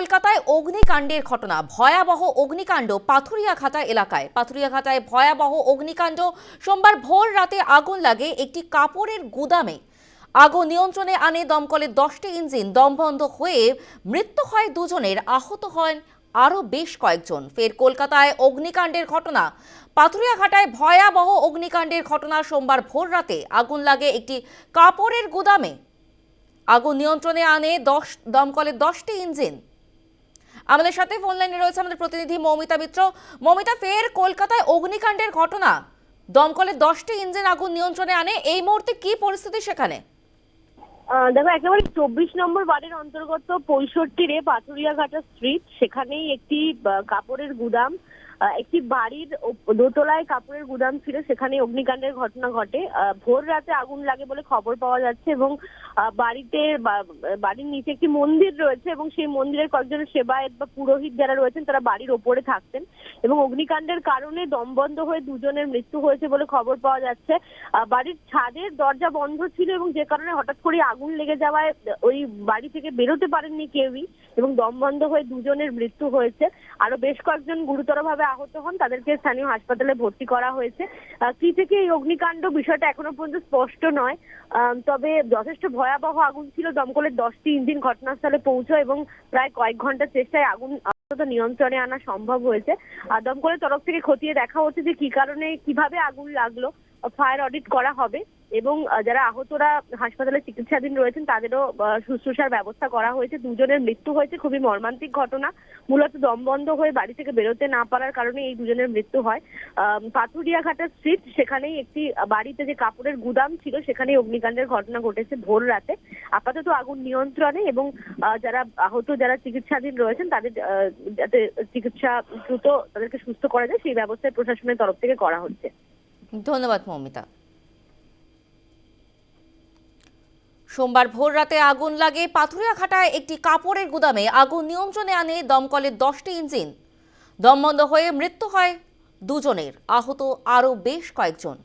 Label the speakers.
Speaker 1: কলকাতায় অগ্নিকাণ্ডের ঘটনা। ভয়াবহ অগ্নিকাণ্ড পাথুরিয়াঘাটা এলাকায়। পাথুরিয়াঘাটায় ভয়াবহ অগ্নিকাণ্ড। সোমবার ভোর রাতে আগুন লাগে একটি কাপড়ের গুদামে। আগুন নিয়ন্ত্রণে আনে দমকলের দশটি ইঞ্জিন। দমবন্ধ হয়ে মৃত্যু হয় দুজনের। আহত হন আরও বেশ কয়েকজন। ফের কলকাতায় অগ্নিকাণ্ডের ঘটনা। পাথুরিয়াঘাটায় ভয়াবহ অগ্নিকাণ্ডের ঘটনা সোমবার ভোর রাতে। আগুন লাগে একটি কাপড়ের গুদামে। আগুন নিয়ন্ত্রণে আনে দশ দমকলের দশটি ইঞ্জিন। আমাদের সাথে ফোন লাইনে রয়েছে আমাদের প্রতিনিধি মৌমিতা মিত্র। মৌমিতা, ফের কলকাতায় অগ্নিকাণ্ডের ঘটনা। দমকলের দশটি ইঞ্জিন আগুন নিয়ন্ত্রণে আনে। এই মুহূর্তে কি পরিস্থিতি সেখানে?
Speaker 2: দেখো, একেবারে চব্বিশ নম্বর বাড়ির অন্তর্গত পঁয়ষট্টি রে পাথুরিয়াঘাটা স্ট্রিট সেখানেই একটি কাপড়ের গুদাম একটি বাড়ির দোতলায় কাপড়ের গুদাম ছিল সেখানে অগ্নিকাণ্ডের ঘটনা ঘটে। ভোর রাতে আগুন লাগে বলে খবর পাওয়া যাচ্ছে এবং বাড়িতে বাড়ির নিচে একটি মন্দির রয়েছে এবং সেই মন্দিরের কয়েকজন সেবায়ত বা পুরোহিত যারা রয়েছেন, তারা বাড়ির ওপরে থাকতেন এবং অগ্নিকাণ্ডের কারণে দমবন্ধ হয়ে দুজনের মৃত্যু হয়েছে বলে খবর পাওয়া যাচ্ছে। বাড়ির ছাদের দরজা বন্ধ ছিল এবং যে কারণে হঠাৎ করে আগুন লেগে যাওয়ায় ওই বাড়ি থেকে বেরোতে পারেননি কেউই এবং দমবন্ধ হয়ে দুজনের মৃত্যু হয়েছে। আরও বেশ কয়েকজন গুরুতরভাবে আহত হন, তাদেরকে স্থানীয় হাসপাতালে ভর্তি করা হয়েছে। কি থেকে এই অগ্নিকাণ্ড বিষয়টা এখনও পর্যন্ত স্পষ্ট নয়। তবে যথেষ্ট ভয়াবহ আগুন ছিল। দমকলের দশটি ইঞ্জিন ঘটনাস্থলে পৌঁছয় এবং প্রায় কয়েক ঘণ্টার চেষ্টায় আগুন নিয়ন্ত্রণে আনা সম্ভব হয়েছে। দমকলের তরফ থেকে খতিয়ে দেখা হচ্ছে যে কি কারণে, কীভাবে আগুন লাগল। ফায়ার অডিট করা হবে এবং যারা আহতরা হাসপাতালে চিকিৎসাধীন রয়েছেন, তাদেরও শুশ্রূষার ব্যবস্থা করা হয়েছে। দুজনের মৃত্যু হয়েছে, খুবই মর্মান্তিক ঘটনা। মূলত দমবন্ধ হয়ে বাড়ি থেকে বেরোতে না পারার কারণে এই দুজনের মৃত্যু হয়। পাথুরিয়াঘাটা স্ট্রিট সেখানেই একটি বাড়িতে যে কাপড়ের গুদাম ছিল, সেখানেই অগ্নিকাণ্ডের ঘটনা ঘটেছে ভোর রাতে। আপাতত আগুন নিয়ন্ত্রণে এবং যারা আহত, যারা চিকিৎসাধীন রয়েছেন, তাদের যাতে চিকিৎসা দ্রুত তাদেরকে সুস্থ করা যায়, সেই ব্যবস্থায় প্রশাসনের তরফ থেকে করা হচ্ছে।
Speaker 1: ধন্যবাদ, মৌমিতা। সোমবার ভোর রাতে আগুন লাগে পাথুরিয়াঘাটায় একটি কাপড়ের গুদামে। আগুন নিয়ন্ত্রণে আনে দমকলের দশটি ইঞ্জিন। দমবন্ধ হয়ে মৃত্যু হয় দুজনের। আহত আরও বেশ কয়েকজন।